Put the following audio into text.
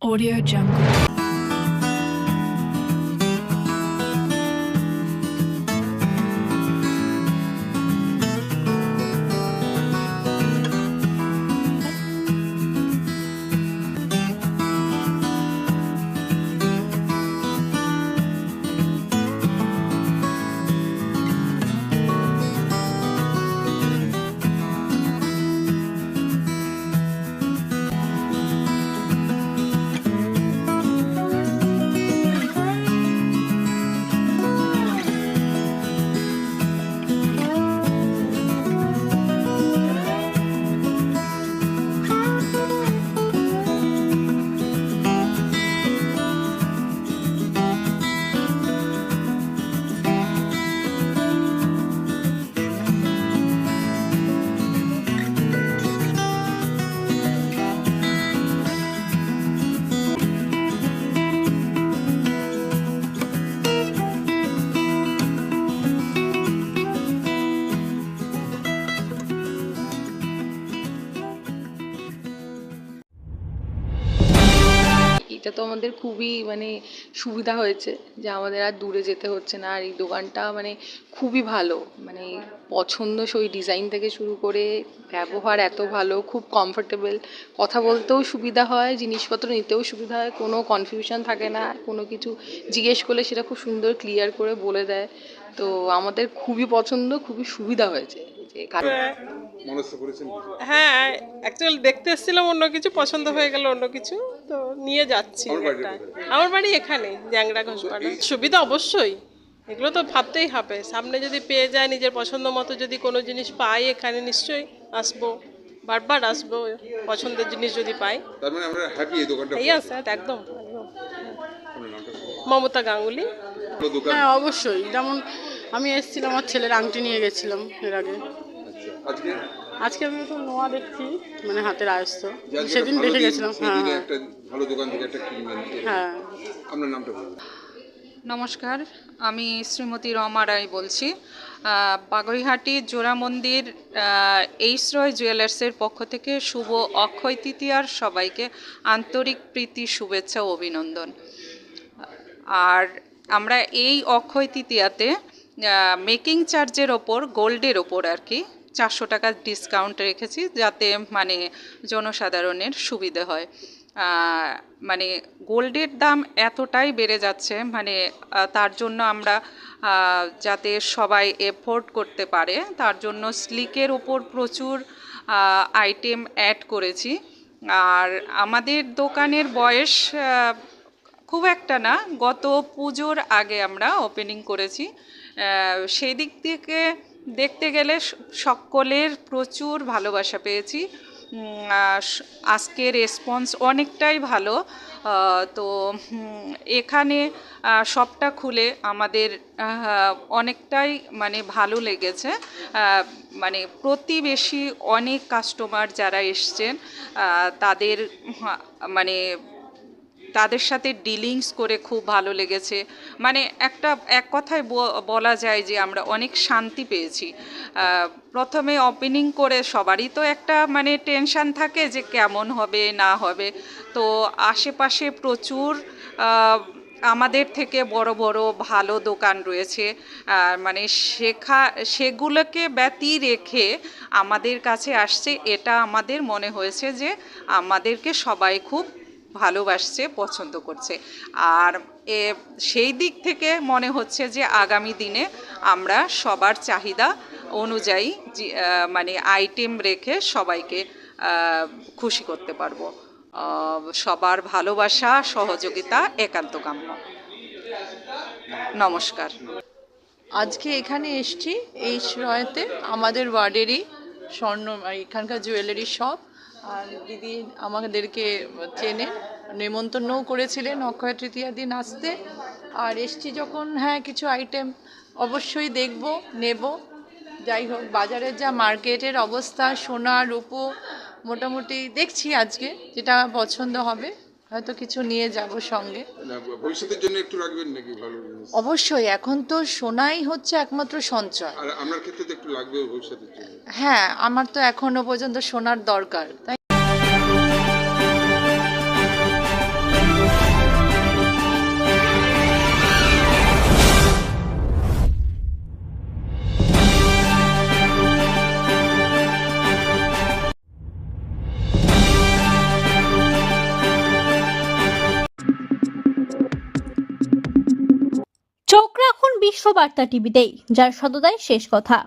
Audio Jungle. এটা তো আমাদের খুবই মানে সুবিধা হয়েছে যে আমাদের আর দূরে যেতে হচ্ছে না। আর এই দোকানটা মানে খুবই ভালো। মানে পছন্দসই ডিজাইন থেকে শুরু করে ব্যবহার এত ভালো, খুব কমফোর্টেবল কথা বলতেও সুবিধা হয়, জিনিসপত্র নিতেও সুবিধা হয়, কোনো কনফিউশন থাকে না। কোনো কিছু জিজ্ঞেস করলে সেটা খুব সুন্দর ক্লিয়ার করে বলে দেয়। তো আমাদের খুবই পছন্দ, খুবই সুবিধা হয়েছে। যে মনস্থ করেছেন হ্যাঁ অ্যাকচুয়ালি দেখতে এসেছিলাম অন্য কিছু পছন্দ হয়ে গেল অন্য কিছু তো নিয়ে যাচ্ছি আমার বাড়ি একটা। আমার বাড়ি এখানে জ্যাংরা ঘোষপাড়া সুবিধা অবশ্যই এগুলো তো ভাবতেই হবে। সামনে যদি পেয়ে যায় নিজের পছন্দ মতো যদি কোনো জিনিস পাই এখানে নিশ্চয়ই আসব বারবার আসব পছন্দের জিনিস যদি পাই। তার মানে আমরা হ্যাপি এই দোকানটা এই একদম একদম। আপনার নামটা বলুন। মমতা গাঙ্গুলি। ভালো দোকান। হ্যাঁ অবশ্যই। যেমন আমি এসেছিলাম আমার ছেলের আংটি নিয়ে গেছিলাম এর আগে। আজকে? আজকে আমি তো নোয়া দেখছি মানে হাতের আয়স্ত। সেদিন দেখে গেছিলাম হ্যাঁ। একটা ভালো দোকান থেকে একটা হ্যাঁ। আপনার নামটা বলুন। নমস্কার আমি শ্রীমতী রমা রায় বলছি। আহ, বাগুইহাটি জোড়া মন্দির এইসরয় জুয়েলার্সের পক্ষ থেকে শুভ অক্ষয় তৃতীয়ার সবাইকে আন্তরিক প্রীতি শুভেচ্ছা ও অভিনন্দন। আর আমরা এই অক্ষয় তৃতীয়াতে মেকিং চার্জের ওপর গোল্ডের ওপর আর কি চারশো টাকা ডিসকাউন্ট রেখেছি যাতে মানে জনসাধারণের সুবিধে হয়। মানে গোল্ডের দাম এতটাই বেড়ে যাচ্ছে মানে তার জন্য আমরা যাতে সবাই এফোর্ড করতে পারে, তার জন্য স্লিকের ওপর প্রচুর আইটেম অ্যাড করেছি। আর আমাদের দোকানের বয়স খুব একটা না, গত পুজোর আগে আমরা ওপেনিং করেছি। সেই দিক থেকে দেখতে গেলে সকলের প্রচুর ভালোবাসা পেয়েছি। আজকে রেসপন্স অনেকটাই ভালো। তো এখানে সবটা খুলে আমাদের অনেকটাই মানে ভালো লেগেছে। মানে প্রতিবেশী অনেক কাস্টমার যারা এসছেন তাদের মানে তাদের সাথে ডিলিংস করে খুব ভালো লেগেছে। মানে একটা, এক কথায় বলা যায় যে আমরা অনেক শান্তি পেয়েছি। প্রথমে ওপেনিং করে সবারই তো একটা মানে টেনশন থাকে যে কেমন হবে, না হবে। তো আশেপাশে প্রচুর আমাদের থেকে বড় বড় ভালো দোকান রয়েছে। মানে শেখা, সেগুলোকে ব্যতি রেখে আমাদের কাছে আসছে। এটা আমাদের মনে হয়েছে যে আমাদেরকে সবাই খুব ভালোবাসছে, পছন্দ করছে। আর এ সেই দিক থেকে মনে হচ্ছে যে আগামী দিনে আমরা সবার চাহিদা অনুযায়ী মানে আইটেম রেখে সবাইকে খুশি করতে পারব। সবার ভালোবাসা, সহযোগিতা একান্ত কাম্য। নমস্কার। আজকে এখানে এসছি, এই শ্রয়তে আমাদের ওয়ার্ডেরই স্বর্ণ এখানকার জুয়েলারি শপ আর দিদি আমাদেরকে চেনে, নেমন্তন্নও করেছিলেন অক্ষয় তৃতীয়া দিন আসতে। আর এসছি যখন হ্যাঁ কিছু আইটেম অবশ্যই দেখব, নেব। যাই হোক, বাজারের যা মার্কেটের অবস্থা, সোনা, রূপো, মোটামুটি দেখছি আজকে, যেটা পছন্দ হবে। হয়তো কিছু নিয়ে যাব সঙ্গে। ভবিষ্যতের জন্য একটু রাখবেন নাকি ভালো অবশ্যই এখন তো সোনাই হচ্ছে একমাত্র সঞ্চয়। আর আমার ক্ষেত্রে তো একটু লাগবে ভবিষ্যতের জন্য। হ্যাঁ আমার তো এখনও পর্যন্ত সোনার দরকার। তাই বিশ্ববার্তা টিভিতেই যার সততাই শেষ কথা।